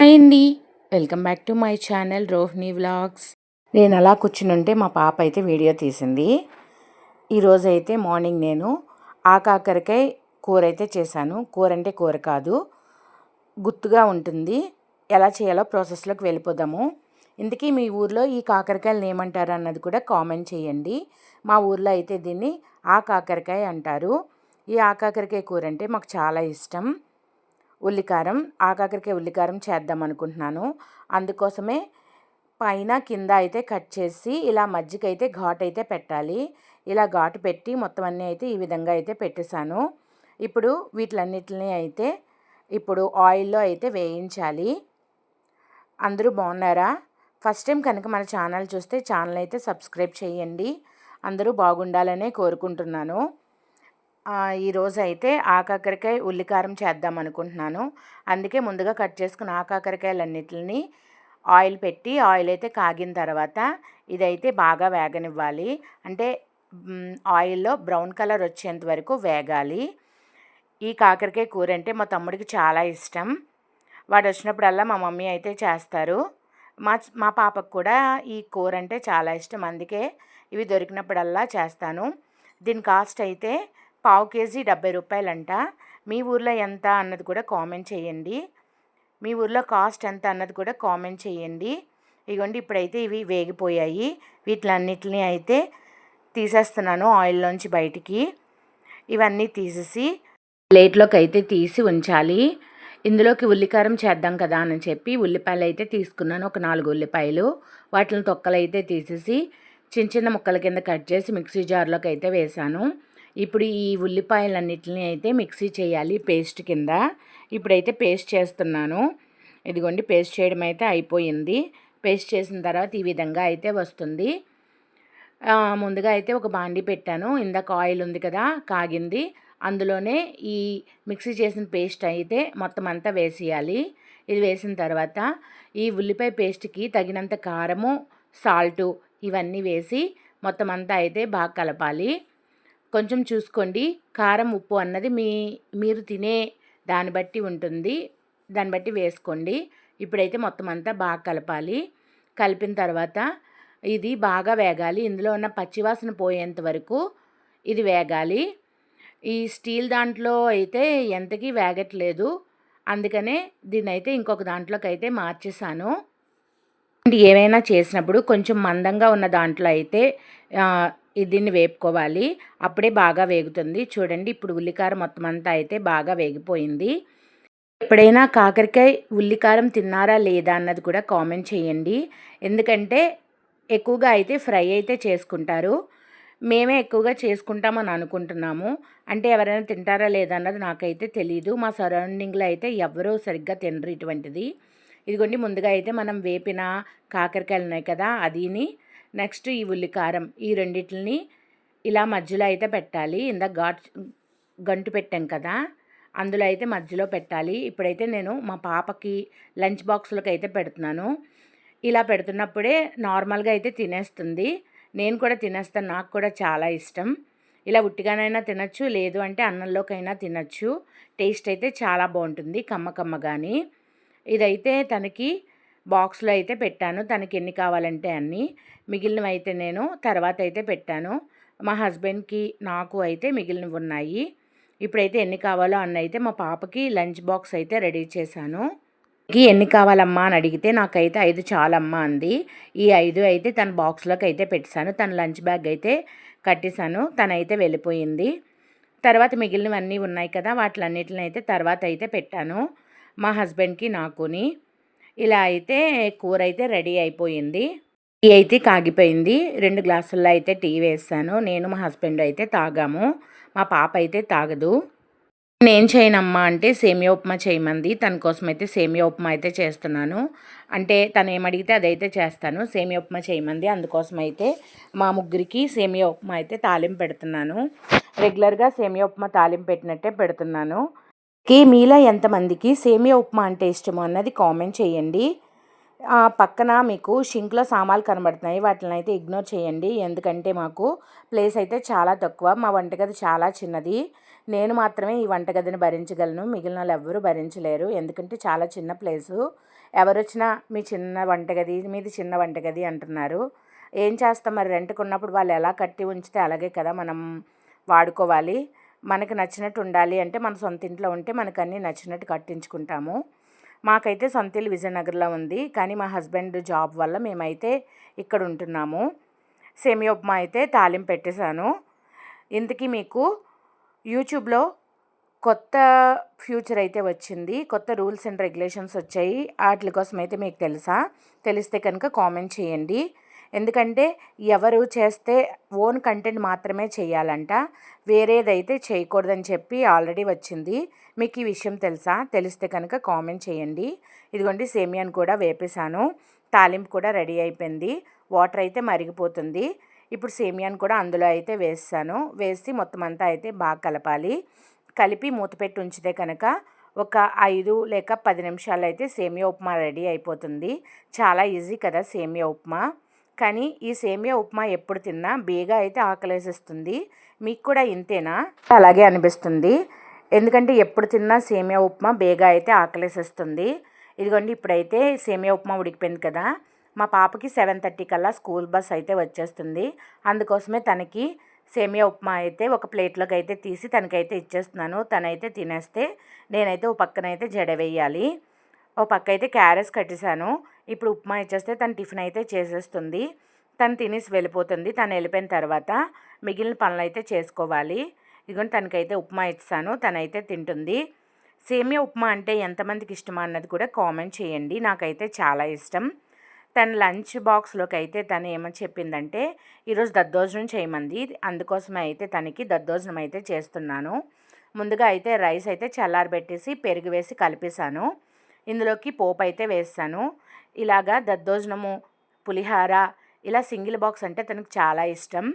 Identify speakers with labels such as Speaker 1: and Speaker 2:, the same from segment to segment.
Speaker 1: Hi అండి welcome back to my channel Rohini vlogs నేను అలా కూర్చుని మా పాప అయితే వీడియో తీసింది. ఈరోజు అయితే మార్నింగ్ నేను ఆకాకరకాయ కూర అయితే చేశాను. కూర అంటే కూర కాదు గుత్తుగా ఉంటుంది. ఎలా చేయాలో ప్రాసెస్లోకి వెళ్ళిపోదాము. ఇంతకీ మీ ఊర్లో ఈ కాకరకాయలు ఏమంటారు అన్నది కూడా కామెంట్ చేయండి. మా ఊర్లో అయితే దీన్ని ఆ కాకరకాయ అంటారు. ఈ ఆకాకరకాయ కూర అంటే మాకు చాలా ఇష్టం. ఉల్లికారం ఆకాకరికే ఉల్లికారం చేద్దాం అనుకుంటున్నాను. అందుకోసమే పైన కింద అయితే కట్ చేసి ఇలా మజ్జిగ అయితే ఘాట్ అయితే పెట్టాలి. ఇలా ఘాటు పెట్టి మొత్తం అన్నీ అయితే ఈ విధంగా అయితే పెట్టేశాను. ఇప్పుడు వీటిలన్నిటిని అయితే ఇప్పుడు ఆయిల్లో అయితే వేయించాలి. అందరూ బాగున్నారా? ఫస్ట్ టైం కనుక మన ఛానల్ చూస్తే ఛానల్ అయితే సబ్స్క్రైబ్ చేయండి. అందరూ బాగుండాలనే కోరుకుంటున్నాను. ఈరోజు అయితే ఆకాకరకాయ ఉల్లికారం చేద్దాం అనుకుంటున్నాను. అందుకే ముందుగా కట్ చేసుకున్న ఆకాకరకాయలన్నిటిని ఆయిల్ పెట్టి ఆయిల్ అయితే కాగిన తర్వాత ఇదైతే బాగా వేగనివ్వాలి. అంటే ఆయిల్లో బ్రౌన్ కలర్ వచ్చేంత వరకు వేగాలి. ఈ కాకరకాయ కూర అంటే మా తమ్ముడికి చాలా ఇష్టం. వాడు వచ్చినప్పుడల్లా మా మమ్మీ అయితే చేస్తారు. మా మా పాపకు కూడా ఈ కూర అంటే చాలా ఇష్టం. అందుకే ఇవి దొరికినప్పుడల్లా చేస్తాను. దీని కాస్ట్ అయితే పావు కేజీ డెబ్బై రూపాయలంట. మీ ఊర్లో ఎంత అన్నది కూడా కామెంట్ చేయండి. మీ ఊర్లో కాస్ట్ ఎంత అన్నది కూడా కామెంట్ చేయండి. ఇగోండి ఇప్పుడైతే ఇవి వేగిపోయాయి. వీటిలన్నిటిని అయితే తీసేస్తున్నాను ఆయిల్లోంచి బయటికి. ఇవన్నీ తీసేసి ప్లేట్లోకి అయితే తీసి ఉంచాలి. ఇందులోకి ఉల్లికారం చేద్దాం కదా అని చెప్పి ఉల్లిపాయలు అయితే తీసుకున్నాను ఒక నాలుగు ఉల్లిపాయలు. వాటిని తొక్కలు అయితే తీసేసి చిన్న చిన్న ముక్కల కింద కట్ చేసి మిక్సీ జార్లోకి అయితే వేశాను. ఇప్పుడు ఈ ఉల్లిపాయలన్నిటిని అయితే మిక్సీ చేయాలి పేస్ట్ కింద. ఇప్పుడైతే పేస్ట్ చేస్తున్నాను. ఇదిగోండి పేస్ట్ చేయడం అయితే అయిపోయింది. పేస్ట్ చేసిన తర్వాత ఈ విధంగా అయితే వస్తుంది. ముందుగా అయితే ఒక బాండి పెట్టాను. ఇందాక ఆయిల్ ఉంది కదా కాగింది. అందులోనే ఈ మిక్సీ చేసిన పేస్ట్ అయితే మొత్తం అంతా వేసేయాలి. ఇది వేసిన తర్వాత ఈ ఉల్లిపాయ పేస్ట్కి తగినంత కారము సాల్టు ఇవన్నీ వేసి మొత్తం అంతా అయితే బాగా కలపాలి. కొంచెం చూసుకోండి. కారం ఉప్పు అన్నది మీ మీరు తినే దాన్ని బట్టి ఉంటుంది. దాన్ని బట్టి వేసుకోండి. ఇప్పుడైతే మొత్తం అంతా బాగా కలపాలి. కలిపిన తర్వాత ఇది బాగా వేగాలి. ఇందులో ఉన్న పచ్చివాసన పోయేంత వరకు ఇది వేగాలి. ఈ స్టీల్ దాంట్లో అయితే ఎంతకీ వేగట్లేదు. అందుకనే దీన్ని అయితే ఇంకొక దాంట్లోకి అయితే మార్చేసాను. ఏమైనా చేసినప్పుడు కొంచెం మందంగా ఉన్న దాంట్లో అయితే దీన్ని వేపుకోవాలి. అప్పుడే బాగా వేగుతుంది. చూడండి ఇప్పుడు ఉల్లికారం మొత్తం అంతా అయితే బాగా వేగిపోయింది. ఎప్పుడైనా కాకరకాయ ఉల్లికారం తిన్నారా లేదా అన్నది కూడా కామెంట్ చేయండి. ఎందుకంటే ఎక్కువగా అయితే ఫ్రై అయితే చేసుకుంటారు. మేమే ఎక్కువగా చేసుకుంటామని అనుకుంటున్నాము. అంటే ఎవరైనా తింటారా లేదా అన్నది నాకైతే తెలియదు మా సరౌండింగ్లో అయితే ఎవరూ సరిగ్గా తినరు ఇటువంటిది. ఇదిగోండి ముందుగా అయితే మనం వేపిన కాకరకాయలు ఉన్నాయి కదా అదిని నెక్స్ట్ ఈ ఉల్లికారం ఈ రెండిటిని ఇలా మధ్యలో అయితే పెట్టాలి. ఇందాక ఘాట్ గంటు పెట్టాం కదా అందులో అయితే మధ్యలో పెట్టాలి. ఇప్పుడైతే నేను మా పాపకి లంచ్ బాక్సులకు అయితే పెడుతున్నాను. ఇలా పెడుతున్నప్పుడే నార్మల్గా అయితే తినేస్తుంది. నేను కూడా తినేస్తాను నాకు కూడా చాలా ఇష్టం. ఇలా ఉట్టిగానైనా తినచ్చు లేదు అంటే అన్నంలోకైనా తినచ్చు. టేస్ట్ అయితే చాలా బాగుంటుంది కమ్మ కమ్మ కానీ ఇదైతే తనకి బాక్స్లో అయితే పెట్టాను. తనకి ఎన్ని కావాలంటే అన్నీ. మిగిలినవి అయితే నేను తర్వాత అయితే పెట్టాను. మా హస్బెండ్కి నాకు అయితే మిగిలినవి ఉన్నాయి. ఇప్పుడైతే ఎన్ని కావాలో అన్న అయితే మా పాపకి లంచ్ బాక్స్ అయితే రెడీ చేశాను. ఎన్ని కావాలమ్మా? అని అడిగితే నాకైతే ఐదు చాలమ్మా అంది. ఈ ఐదు అయితే తన బాక్స్లోకి అయితే పెట్టాను. తన లంచ్ బ్యాగ్ అయితే కట్టేశాను. తనైతే వెళ్ళిపోయింది. తర్వాత మిగిలినవన్నీ ఉన్నాయి కదా వాటిలన్నిటిని అయితే తర్వాత అయితే పెట్టాను. మా హస్బెండ్కి నాకుని. ఇలా అయితే కూర అయితే రెడీ అయిపోయింది. టీ అయితే కాగిపోయింది. రెండు గ్లాసుల్లో అయితే టీ వేస్తాను నేను మా హస్బెండ్ అయితే తాగాము. మా పాప అయితే తాగదు. నేను చేయనమ్మా అంటే సేమియా ఉప్మా చేయమంది. తన కోసం అయితే సేమియా ఉప్మా అయితే చేస్తున్నాను. అంటే తను ఏమడిగితే అదైతే చేస్తాను. సేమియా ఉప్మా చేయమంది. అందుకోసం అయితే మా ముగ్గురికి సేమియా ఉప్మా అయితే తాలింపు పెడుతున్నాను. రెగ్యులర్గా సేమియా ఉప్మా తాలింపు పెట్టినట్టే పెడుతున్నాను. కి మీలో ఎంతమందికి సేమియా ఉప్మా అంటే ఇష్టమో అన్నది కామెంట్ చేయండి. పక్కన మీకు షింక్లో సామాన్లు కనబడుతున్నాయి. వాటిని అయితే ఇగ్నోర్ చేయండి. ఎందుకంటే మాకు ప్లేస్ అయితే చాలా తక్కువ. మా వంటగది చాలా చిన్నది. నేను మాత్రమే ఈ వంటగదిని భరించగలను. మిగిలిన వాళ్ళు ఎవ్వరూ భరించలేరు. ఎందుకంటే చాలా చిన్న ప్లేసు. ఎవరు వచ్చినా మీ చిన్న వంటగది మీది చిన్న వంటగది అంటున్నారు. ఏం చేస్తాం? మరి రెంట్కున్నప్పుడు వాళ్ళు ఎలా కట్టి ఉంచితే అలాగే కదా మనం వాడుకోవాలి. మనకి నచ్చినట్టు ఉండాలి అంటే మన సొంత ఇంట్లో ఉంటే మనకు అన్నీ నచ్చినట్టు కట్టించుకుంటాము. మాకైతే సొంత ఇల్లు విజయనగర్లో ఉంది. కానీ మా హస్బెండ్ జాబ్ వల్ల మేమైతే ఇక్కడ ఉంటున్నాము. సేమియా ఉప్మా అయితే తాలిం పెట్టేశాను. ఇంతకీ మీకు యూట్యూబ్లో కొత్త ఫ్యూచర్ అయితే వచ్చింది. కొత్త రూల్స్ అండ్ రెగ్యులేషన్స్ వచ్చాయి. వాటి కోసం అయితే మీకు తెలుసా? తెలిస్తే కనుక కామెంట్ చేయండి. ఎందుకంటే ఎవరు చేస్తే ఓన్ కంటెంట్ మాత్రమే చేయాలంట. వేరేదైతే చేయకూడదని చెప్పి ఆల్రెడీ వచ్చింది. మీకు ఈ విషయం తెలుసా? తెలిస్తే కనుక కామెంట్ చేయండి. ఇదిగోండి సేమియాన్ కూడా వేపేశాను. తాలింపు కూడా రెడీ అయిపోయింది. వాటర్ అయితే మరిగిపోతుంది. ఇప్పుడు సేమియాన్ కూడా అందులో అయితే వేస్తాను. వేసి మొత్తం అంతా అయితే బాగా కలపాలి. కలిపి మూత పెట్టి ఉంచితే కనుక ఒక ఐదు లేక పది నిమిషాలు అయితే సేమియా ఉప్మా రెడీ అయిపోతుంది. చాలా ఈజీ కదా సేమియా ఉప్మా. కానీ ఈ సేమియా ఉప్మా ఎప్పుడు తిన్నా బేగా అయితే ఆకలేసిస్తుంది. మీకు కూడా ఇంతేనా? అలాగే అనిపిస్తుంది. ఎందుకంటే ఎప్పుడు తిన్నా సేమియా ఉప్మా బేగా అయితే ఆకలేసిస్తుంది. ఇదిగోండి ఇప్పుడైతే సేమియా ఉప్మా ఉడికిపోయింది కదా. మా పాపకి సెవెన్ థర్టీ కల్లా స్కూల్ బస్ అయితే వచ్చేస్తుంది. అందుకోసమే తనకి సేమియా ఉప్మా అయితే ఒక ప్లేట్లోకి అయితే తీసి తనకైతే ఇచ్చేస్తున్నాను. తనైతే తినేస్తే నేనైతే ఓ పక్కనైతే జడ వేయాలి ఓ పక్క అయితే క్యారెట్స్ కట్టేశాను. ఇప్పుడు ఉప్మా ఇచ్చేస్తే తను టిఫిన్ అయితే చేసేస్తుంది. తను తినేసి వెళ్ళిపోతుంది. తను వెళ్ళిపోయిన తర్వాత మిగిలిన పనులు అయితే చేసుకోవాలి. ఇదిగోని తనకైతే ఉప్మా ఇస్తాను తనైతే తింటుంది. సేమియా ఉప్మా అంటే ఎంతమందికి ఇష్టమా అన్నది కూడా కామెంట్ చేయండి. నాకైతే చాలా ఇష్టం. తన లంచ్ బాక్స్లోకి అయితే తను ఏమని చెప్పిందంటే ఈరోజు దద్దోజనం చేయమంది. అందుకోసమే అయితే తనకి దద్దోజనం అయితే చేస్తున్నాను. ముందుగా అయితే రైస్ అయితే చల్లారబెట్టేసి పెరుగు వేసి కలిపేశాను. ఇందులోకి పోపు అయితే వేస్తాను. ఇలాగా దద్దోజనము పులిహార ఇలా సింగిల్ బాక్స్ అంటే తనకు చాలా ఇష్టం.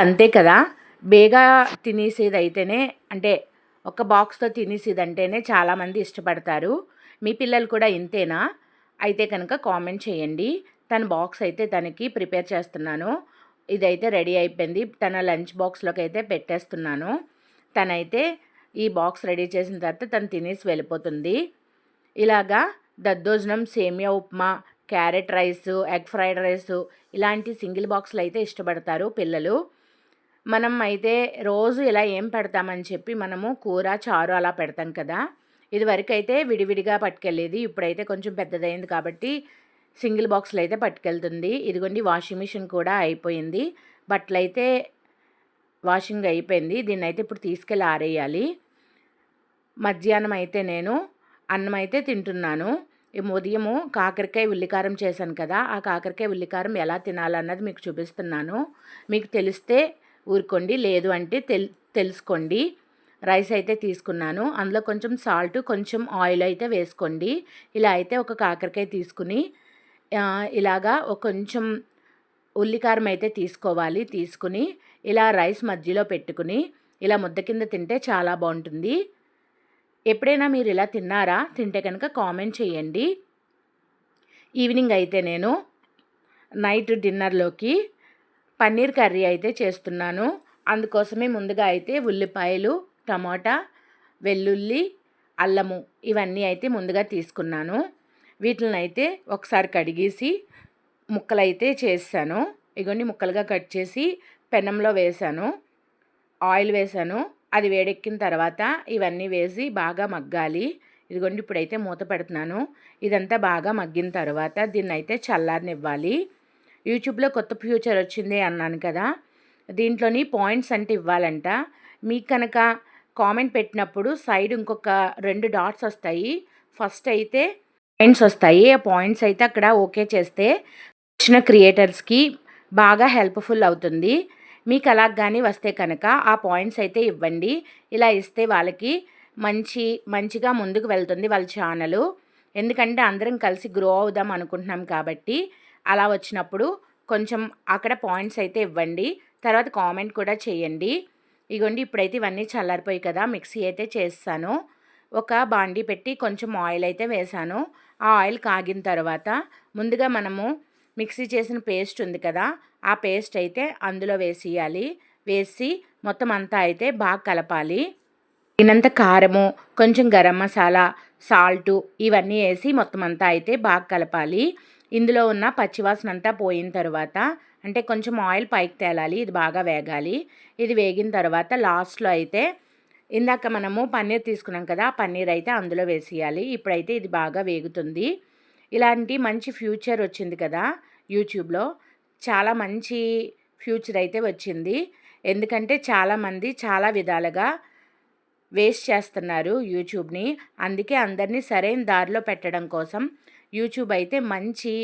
Speaker 1: అంతే కదా? బేగా తినేసేది అయితేనే అంటే ఒక బాక్స్తో తినేసేది అంటేనే చాలామంది ఇష్టపడతారు. మీ పిల్లలు కూడా ఇంతేనా? అయితే కనుక కామెంట్ చేయండి. తన బాక్స్ అయితే తనకి ప్రిపేర్ చేస్తున్నాను. ఇదైతే రెడీ అయిపోయింది. తన లంచ్ బాక్స్లోకి అయితే పెట్టేస్తున్నాను. తనైతే ఈ బాక్స్ రెడీ చేసిన తర్వాత తను తినేసి వెళ్ళిపోతుంది. ఇలాగా దద్దోజనం సేమియా upma carrot rice egg fried rice ఇలాంటి సింగిల్ బాక్స్లు అయితే ఇష్టపడతారు పిల్లలు. మనం అయితే రోజు ఇలా ఏం పెడతామని చెప్పి మనము కూర చారు అలా పెడతాం కదా. ఇదివరకు అయితే విడివిడిగా పట్టుకెళ్ళేది ఇప్పుడైతే కొంచెం పెద్దదైంది కాబట్టి సింగిల్ బాక్స్లో అయితే పట్టుకెళ్తుంది. ఇదిగోండి వాషింగ్ మిషన్ కూడా అయిపోయింది. బట్టలు అయితే వాషింగ్ అయిపోయింది. దీన్ని అయితే ఇప్పుడు తీసుకెళ్ళి ఆరేయాలి. మధ్యాహ్నం అయితే నేను అన్నం అయితే తింటున్నాను. ఉదయము కాకరకాయ ఉల్లికారం చేశాను కదా ఆ కాకరకాయ ఉల్లికారం ఎలా తినాలన్నది మీకు చూపిస్తున్నాను. మీకు తెలిస్తే ఊరుకోండి లేదు అంటే తెల్ తెలుసుకోండి. రైస్ అయితే తీసుకున్నాను. అందులో కొంచెం సాల్ట్ కొంచెం ఆయిల్ అయితే వేసుకోండి. ఇలా అయితే ఒక కాకరకాయ తీసుకుని ఇలాగా కొంచెం ఉల్లికారం అయితే తీసుకోవాలి. తీసుకుని ఇలా రైస్ మధ్యలో పెట్టుకుని ఇలా ముద్ద కింద తింటే చాలా బాగుంటుంది. ఎప్పుడైనా మీరు ఇలా తిన్నారా? తింటే కనుక కామెంట్ చేయండి. ఈవినింగ్ అయితే నేను నైట్ డిన్నర్లోకి పన్నీర్ కర్రీ అయితే చేస్తున్నాను. అందుకోసమే ముందుగా అయితే ఉల్లిపాయలు టమాటా వెల్లుల్లి అల్లము ఇవన్నీ అయితే ముందుగా తీసుకున్నాను. వీటిని అయితే ఒకసారి కడిగేసి ముక్కలైతే చేశాను. ఇగోండి ముక్కలుగా కట్ చేసి పెనంలో వేశాను. ఆయిల్ వేశాను. అది వేడెక్కిన తర్వాత ఇవన్నీ వేసి బాగా మగ్గాలి. ఇదిగోండి ఇప్పుడైతే మూత పెడుతున్నాను. ఇదంతా బాగా మగ్గిన తర్వాత దీన్ని అయితే చల్లారనివ్వాలి. యూట్యూబ్లో కొత్త ఫ్యూచర్ వచ్చింది అన్నాను కదా. దీంట్లోని పాయింట్స్ అంటే ఇవ్వాలంట. మీకు కనుక కామెంట్ పెట్టినప్పుడు సైడ్ ఇంకొక రెండు డాట్స్ వస్తాయి. ఫస్ట్ అయితే పాయింట్స్ వస్తాయి. ఆ పాయింట్స్ అయితే అక్కడ ఓకే చేస్తే వచ్చిన క్రియేటర్స్కి బాగా హెల్ప్ఫుల్ అవుతుంది. మీకు అలా కానీ వస్తే కనుక ఆ పాయింట్స్ అయితే ఇవ్వండి. ఇలా ఇస్తే వాళ్ళకి మంచి మంచిగా ముందుకు వెళ్తుంది వాళ్ళ ఛానల్. ఎందుకంటే అందరం కలిసి గ్రో అవుదాం అనుకుంటున్నాం కాబట్టి అలా వచ్చినప్పుడు కొంచెం అక్కడ పాయింట్స్ అయితే ఇవ్వండి. తర్వాత కామెంట్ కూడా చేయండి. ఇగోండి ఇప్పుడైతే ఇవన్నీ చల్లారిపోయి కదా మిక్సీ అయితే చేస్తాను. ఒక బాండీ పెట్టి కొంచెం ఆయిల్ అయితే వేసాను ఆ ఆయిల్ కాగిన తర్వాత ముందుగా మనము మిక్సీ చేసిన పేస్ట్ ఉంది కదా ఆ పేస్ట్ అయితే అందులో వేసేయాలి. వేసి మొత్తం అంతా అయితే బాగా కలపాలి. తినంత కారము కొంచెం గరం మసాలా సాల్టు ఇవన్నీ వేసి మొత్తం అంతా అయితే బాగా కలపాలి. ఇందులో ఉన్న పచ్చివాసన అంతా పోయిన తర్వాత అంటే కొంచెం ఆయిల్ పైకి తేలాలి ఇది బాగా వేగాలి. ఇది వేగిన తర్వాత లాస్ట్లో అయితే ఇందాక మనము పన్నీర్ తీసుకున్నాం కదా ఆ పన్నీర్ అయితే అందులో వేసేయాలి. ఇప్పుడైతే ఇది బాగా వేగుతుంది. ఇలాంటి మంచి ఫ్యూచర్ వచ్చింది కదా యూట్యూబ్లో చాలా మంచి ఫ్యూచర్ అయితే వచ్చింది. ఎందుకంటే చాలామంది చాలా విధాలుగా వేస్ట్ చేస్తున్నారు యూట్యూబ్ని. అందుకే అందరినీ సరైన దారిలో పెట్టడం కోసం యూట్యూబ్ అయితే మంచి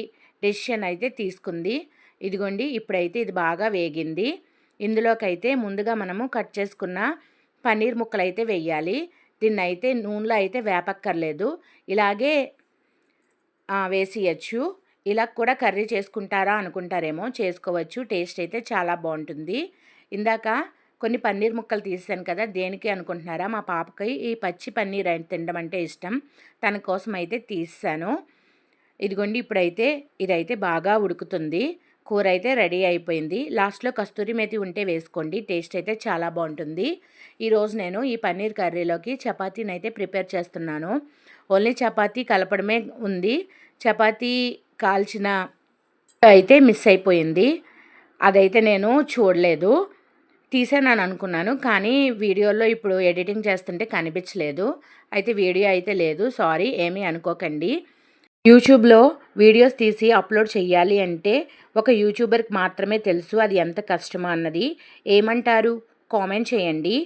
Speaker 1: డెసిషన్ అయితే తీసుకుంది. ఇదిగోండి ఇప్పుడైతే ఇది బాగా వేగింది. ఇందులోకైతే ముందుగా మనము కట్ చేసుకున్న పన్నీర్ ముక్కలు అయితే వేయాలి. దీన్ని అయితే నూనెలో అయితే వేపక్కర్లేదు. ఇలాగే వేసియచ్చు. ఇలా కూడా కర్రీ చేసుకుంటారా అనుకుంటారేమో చేసుకోవచ్చు. టేస్ట్ అయితే చాలా బాగుంటుంది. ఇందాక కొన్ని పన్నీర్ ముక్కలు తీసాను కదా దేనికి అనుకుంటున్నారా? మా పాపకి ఈ పచ్చి పన్నీర్ తినడం అంటే ఇష్టం. తన కోసం అయితే తీసాను ఇదిగోండి ఇప్పుడైతే ఇదైతే బాగా ఉడుకుతుంది. కూర అయితే రెడీ అయిపోయింది. లాస్ట్లో కస్తూరి మెతి ఉంటే వేసుకోండి. టేస్ట్ అయితే చాలా బాగుంటుంది. ఈరోజు నేను ఈ పన్నీర్ కర్రీలోకి చపాతీని అయితే ప్రిపేర్ చేస్తున్నాను. ఓన్లీ చపాతీ కలపడమే ఉంది. చపాతీ కాల్చిన అయితే మిస్ అయిపోయింది. అదైతే నేను చూడలేదు. తీసానని అనుకున్నాను. కానీ వీడియోలో ఇప్పుడు ఎడిటింగ్ చేస్తుంటే కనిపించలేదు. అయితే వీడియో అయితే లేదు. సారీ ఏమీ అనుకోకండి. యూట్యూబ్లో వీడియోస్ తీసి అప్లోడ్ చేయాలి అంటే ఒక యూట్యూబర్కి మాత్రమే తెలుసు అది ఎంత కష్టమో అన్నది. ఏమంటారు? కామెంట్ చేయండి.